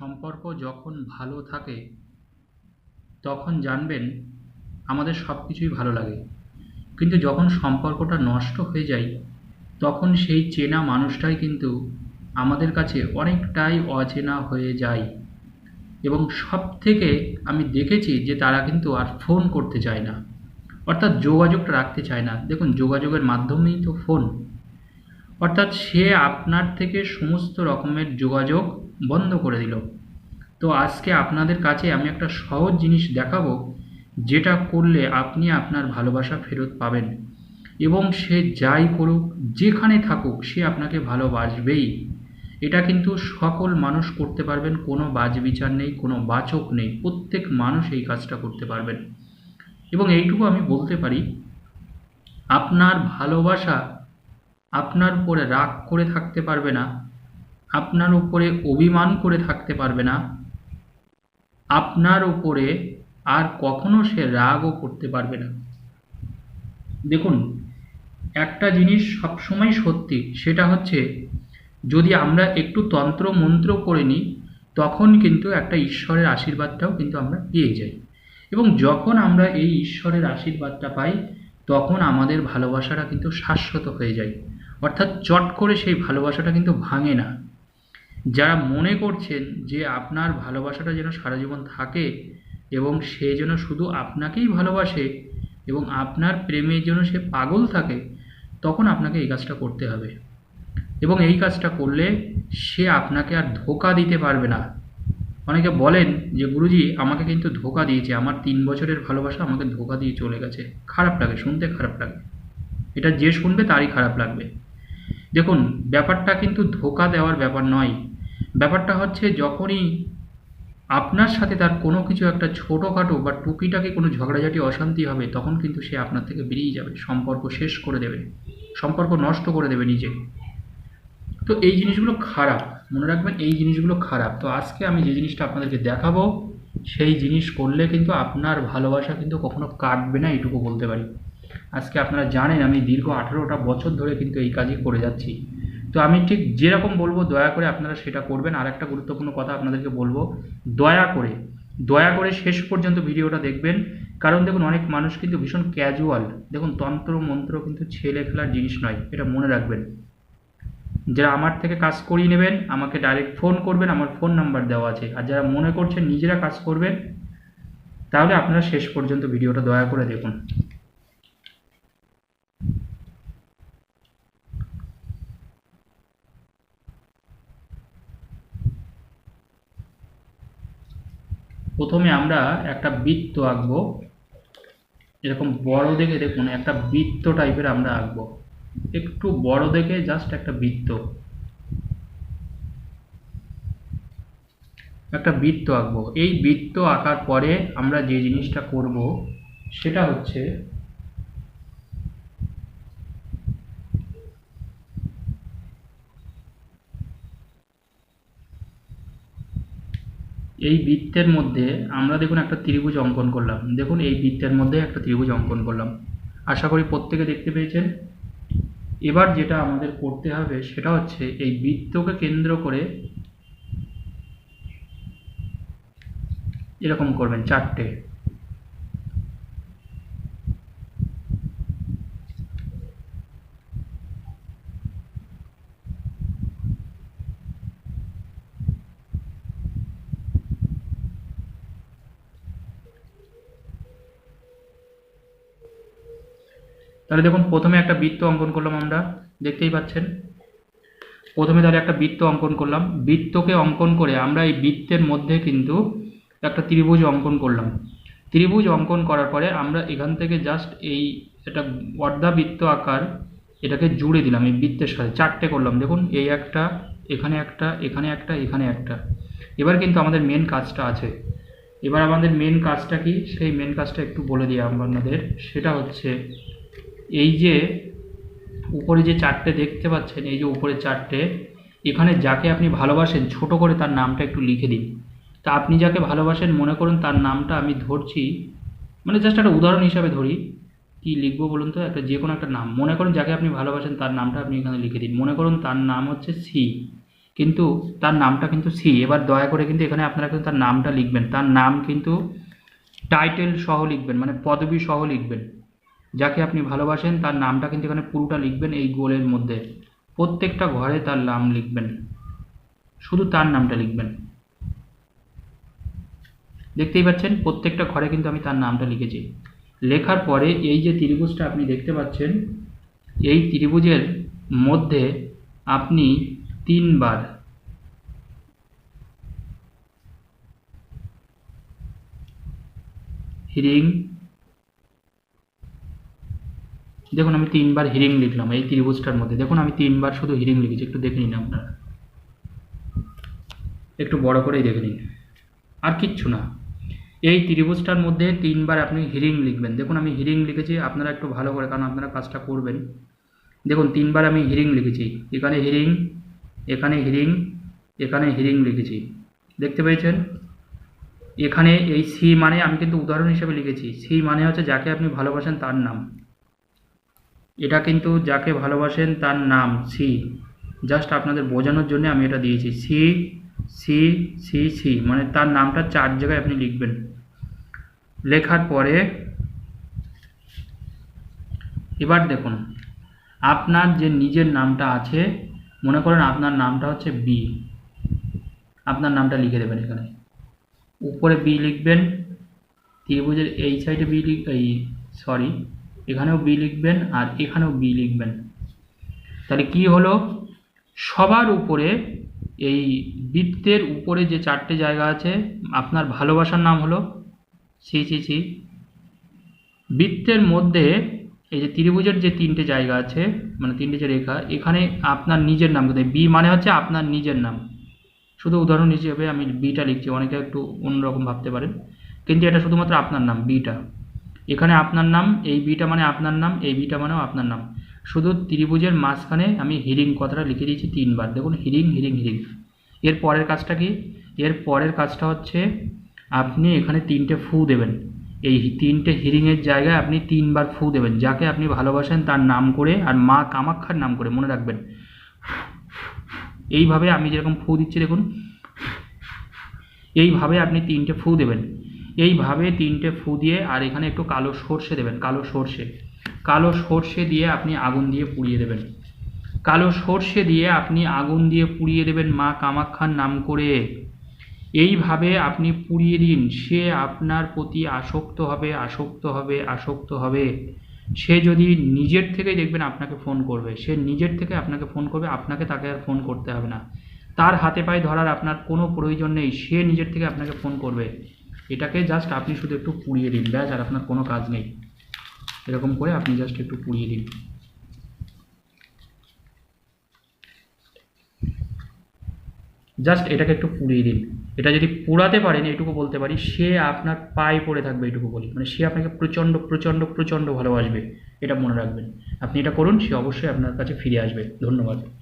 সম্পর্ক যখন ভালো থাকে, তখন জানবেন আমাদের সব কিছুই ভালো লাগে। কিন্তু যখন সম্পর্কটা নষ্ট হয়ে যায়, তখন সেই চেনা মানুষটাই কিন্তু আমাদের কাছে অনেকটাই অচেনা হয়ে যায়। এবং সব থেকে আমি দেখেছি যে তারা কিন্তু আর ফোন করতে চায় না। অর্থাৎ যোগাযোগটা রাখতে চায় না। দেখুন, যোগাযোগের মাধ্যমেই তো ফোন অর্থাৎ সে আপনার থেকে সমস্ত রকমের যোগাযোগ বন্ধ করে দিল। তো আজকে আপনাদের কাছে আমি একটা সহজ জিনিস দেখাবো, যেটা করলে আপনি আপনার ভালোবাসা ফেরত পাবেন। এবং সে যাই করুক, যেখানে থাকুক, সে আপনাকে ভালোবাসবেই। এটা কিন্তু সকল মানুষ করতে পারবেন, কোনো বাজ বিচার নেই, কোনো বাচক নেই, প্রত্যেক মানুষ এই কাজটা করতে পারবেন। এবং এইটুকু আমি বলতে পারি, আপনার ভালোবাসা আপনার উপরে রাগ করে থাকতে পারবে না আপনার উপরে অভিমান করে থাকতে পারবে না। আপনার উপরে আর কখনো সে রাগও করতে পারবে না। দেখুন, একটা জিনিস সবসময় সত্যি, সেটা হচ্ছে, যদি আমরা একটু তন্ত্র মন্ত্র করে নিই, তখন কিন্তু একটা ঈশ্বরের আশীর্বাদটাও কিন্তু আমরা পেয়ে যাই। এবং যখন আমরা এই ঈশ্বরের আশীর্বাদটা পাই, তখন আমাদের ভালোবাসাটা কিন্তু শাশ্বত হয়ে যায়। অর্থাৎ চট করে সেই ভালোবাসাটা কিন্তু ভাঙে না। যারা মনে করছেন যে আপনার ভালোবাসাটা যেন সারা জীবন থাকে এবং সে যেন শুধু আপনাকেই ভালোবাসে এবং আপনার প্রেমের জন্য সে পাগল থাকে, তখন আপনাকে এই কাজটা করতে হবে। এবং এই কাজটা করলে সে আপনাকে আর ধোকা দিতে পারবে না। অনেকে বলেন যে, গুরুজি, আমাকে কিন্তু ধোকা দিয়েছে। আমার তিন বছরের ভালোবাসা আমাকে ধোকা দিয়ে চলে গেছে। খারাপ লাগে, শুনতে খারাপ লাগে। এটা যে শুনবে তারই খারাপ লাগবে। দেখুন, ব্যাপারটা কিন্তু ধোকা দেওয়ার ব্যাপার নয়। ব্যাপারটা হচ্ছে যখনই আপনার সাথে তার কোনো কিছু একটা ছোটোখাটো বা টুকিটাকে কোনো ঝগড়াঝাটি অশান্তি হবে, তখন কিন্তু সে আপনার থেকে বেরিয়ে যাবে, সম্পর্ক শেষ করে দেবে, সম্পর্ক নষ্ট করে দেবে নিজে। তো এই জিনিসগুলো খারাপ, মনে রাখবেন এই জিনিসগুলো খারাপ। তো আজকে আমি যে জিনিসটা আপনাদেরকে দেখাবো, সেই জিনিস করলে কিন্তু আপনার ভালোবাসা কিন্তু কখনো কাটবে না, এইটুকু বলতে পারি। আজকে আপনারা জানেন আমি দীর্ঘ আঠেরোটা বছর ধরে কিন্তু এই কাজই করে যাচ্ছি। তো আমি ঠিক যেরকম বলব, দয়া করে আপনারা সেটা করবেন। আর একটা গুরুত্বপূর্ণ কথা আপনাদেরকে বলব, দয়া করে দয়া করে শেষ পর্যন্ত ভিডিওটা দেখবেন। কারণ দেখুন, অনেক মানুষ কিন্তু ভীষণ ক্যাজুয়াল দেখুন, তন্ত্র, মন্ত্র কিন্তু ছেলে খেলার জিনিস নয়, এটা মনে রাখবেন। যারা আমার থেকে কাজ করিয়ে নেবেন, আমাকে ডাইরেক্ট ফোন করবেন, আমার ফোন নাম্বার দেওয়া আছে। আর যারা মনে করছেন নিজেরা কাজ করবেন, তাহলে আপনারা শেষ পর্যন্ত ভিডিওটা দয়া করে দেখুন। প্রথমে আমরা একটা বৃত্ত আঁকবো। এরকম বড় দেখে দেখুন, একটা বৃত্ত টাইপের আমরা আঁকবো। একটু বড় দেখে জাস্ট একটা বৃত্ত। একটা বৃত্ত আঁকবো। এই বৃত্ত আঁকার পরে আমরা যে জিনিসটা করব, সেটা হচ্ছে এই বৃত্তের মধ্যে আমরা দেখুন একটা ত্রিভুজ অঙ্কন করলাম। দেখুন এই বৃত্তের মধ্যে একটা ত্রিভুজ অঙ্কন করলাম। আশা করি প্রত্যেকে দেখতে পেয়েছেন। এবার যেটা আমাদের করতে হবে সেটা হচ্ছে এই বৃত্তকে কেন্দ্র করে এরকম করবেন চারটে। তাহলে দেখুন, প্রথমে একটা বৃত্ত অঙ্কন করলাম আমরা। দেখতেই পাচ্ছেন। প্রথমে তাহলে একটা বৃত্ত অঙ্কন করলাম। বৃত্তকে অঙ্কন করে আমরা এই বৃত্তের মধ্যে কিন্তু একটা ত্রিভুজ অঙ্কন করলাম। ত্রিভুজ অঙ্কন করার পরে আমরা এখান থেকে জাস্ট এই একটা অর্ধাবৃত্ত আকার এটাকে জুড়ে দিলাম এই বৃত্তের সাথে। চারটে করলাম। দেখুন, এই একটা, এখানে একটা এখানে একটা এখানে একটা। এবার কিন্তু আমাদের মেন কাজটা আছে। এবার আমাদের মেন কাজটা কি? সেই মেন কাজটা একটু বলে দিই আপনাদের। সেটা হচ্ছে এই যে উপরে যে চারটে দেখতে পাচ্ছেন, এই যে উপরে চারটে, এখানে যাকে আপনি ভালোবাসেন, ছোট করে তার নামটা একটু লিখে দিন। তা আপনি যাকে ভালোবাসেন, মনে করুন তার নামটা আমি ধরছি মানে জাস্ট একটা উদাহরণ হিসাবে ধরি। কি লিখব বলুন তো? একটা যে কোনো একটা নাম। মনে করুন যাকে আপনি ভালোবাসেন, তার নামটা আপনি এখানে লিখে দিন। মনে করুন তার নাম হচ্ছে সি। কিন্তু তার নামটা কিন্তু সি। এবার দয়া করে কিন্তু এখানে আপনারা কিন্তু তার নামটা লিখবেন। তার নাম কিন্তু টাইটেল সহ লিখবেন মানে পদবি সহ লিখবেন। যাকে আপনি ভালোবাসেন, তার নামটা কিন্তু এখানে পুরোটা লিখবেন এই গোলের মধ্যে। প্রত্যেকটা ঘরে তার নাম লিখবেন। শুধু তার নামটা লিখবেন। দেখতেই পাচ্ছেন, প্রত্যেকটা ঘরে কিন্তু আমি তার নামটা লিখেছি। লেখার পরে এই যে ত্রিভুজটা আপনি দেখতে পাচ্ছেন, এই ত্রিভুজের মধ্যে আপনি তিনবার হিরিং দেখুন, আমি তিনবার হিরিং লিখলাম, এই ত্রিভুজটার মধ্যে। দেখুন, আমি তিনবার শুধু হিরিং লিখেছি, একটু দেখে নিন আপনারা। একটু বড় করেই দেখে নিন। আর কিচ্ছু না। এই ত্রিভুজটার মধ্যে তিনবার আপনি হিরিং লিখবেন। দেখুন, আমি হিরিং লিখেছি, আপনারা একটু ভালো করে, কারণ আপনারা কাজটা করবেন। দেখুন, তিনবার আমি হিরিং লিখেছি। এখানে হিরিং এখানে হিরিং এখানে হিরিং লিখেছি। দেখতে পেয়েছেন? এখানে এই সি মানে আমি কিন্তু উদাহরণ হিসেবে লিখেছি। সি মানে হচ্ছে যাকে আপনি ভালোবাসেন তার নাম। এটা কিন্তু যাকে ভালোবাসেন তার নাম সি। জাস্ট আপনাদের বোঝানোর জন্য আমি এটা দিয়েছি। C C C C. মানে তার নামটা চার জায়গায় আপনি লিখবেন। লেখার পরে এবার দেখুন, আপনার যে নিজের নামটা আছে, মনে করেন আপনার নামটা হচ্ছে বি আপনার নামটা লিখে দেবেন এখানে। উপরে বি লিখবেন, ত্রিভুজের এই সাইডে বি লিখ এই সরি এখানেও বি লিখবেন আর এখানেও বি লিখবেন। তাহলে কি হলো? সবার উপরে এই বৃত্তের উপরে যে চারটে জায়গা আছে, আপনার ভালোবাসার নাম হলো সি সি সি বৃত্তের মধ্যে এই যে ত্রিভুজের যে তিনটে জায়গা আছে মানে তিনটে যে রেখা, এখানে আপনার নিজের নাম কিন্তু বি মানে হচ্ছে আপনার নিজের নাম। শুধু উদাহরণ হিসেবে আমি বিটা লিখছি, অনেকে একটু অন্যরকম ভাবতে পারেন। কিন্তু এটা শুধুমাত্র আপনার নাম বিটা এখানে আপনার নাম, এই বিটা মানে আপনার নাম, এই বিটা মানেও আপনার নাম। শুধু ত্রিভুজের মাঝখানে আমি হিরিং কথাটা লিখে দিয়েছি তিনবার। দেখুন হিরিং হিরিং হিরিং এর পরের কাজটা কি? এর পরের কাজটা হচ্ছে আপনি এখানে তিনটে ফু দেবেন। এই তিনটে হিরিংয়ের জায়গায় আপনি তিনবার ফু দেবেন। যাকে আপনি ভালোবাসেন তার নাম করে আর মা কামাক্ষার নাম করে, মনে রাখবেন। এইভাবে আমি যেরকম ফু দিচ্ছি, দেখুন। এইভাবে আপনি তিনটে ফু দেবেন। এইভাবে তিনটে ফু দিয়ে আর এখানে একটু কালো সর্ষে দেবেন, কালো সর্ষে। কালো সর্ষে দিয়ে আপনি আগুন দিয়ে পুড়িয়ে দেবেন। কালো সর্ষে দিয়ে আপনি আগুন দিয়ে পুড়িয়ে দেবেন মা কামাক্ষার নাম করে। এইভাবে আপনি পুড়িয়ে দিন, সে আপনার প্রতি আসক্ত হবে আসক্ত হবে আসক্ত হবে। সে যদি নিজের থেকেই দেখবেন আপনাকে ফোন করবে, সে নিজের থেকে আপনাকে ফোন করবে, আপনাকে তাকে আর ফোন করতে হবে না। তার হাতে পায়ে ধরার আপনার কোনো প্রয়োজন নেই, সে নিজের থেকে আপনাকে ফোন করবে। এটাকে জাস্ট আপনি শুধু একটু পুড়িয়ে দিন, ব্যাস, আর আপনার কোনো কাজ নেই। এরকম করে আপনি জাস্ট একটু পুড়িয়ে দিন। জাস্ট এটাকে একটু পুড়িয়ে দিন। এটা যদি পোড়াতে পারেন, এটুকু বলতে পারি, সে আপনার পায়ে পড়ে থাকবে, এটুকু বলি। মানে সে আপনাকে প্রচণ্ড প্রচণ্ড প্রচণ্ড ভালোবাসবে, এটা মনে রাখবেন। আপনি এটা করুন, সে অবশ্যই আপনার কাছে ফিরে আসবে। ধন্যবাদ।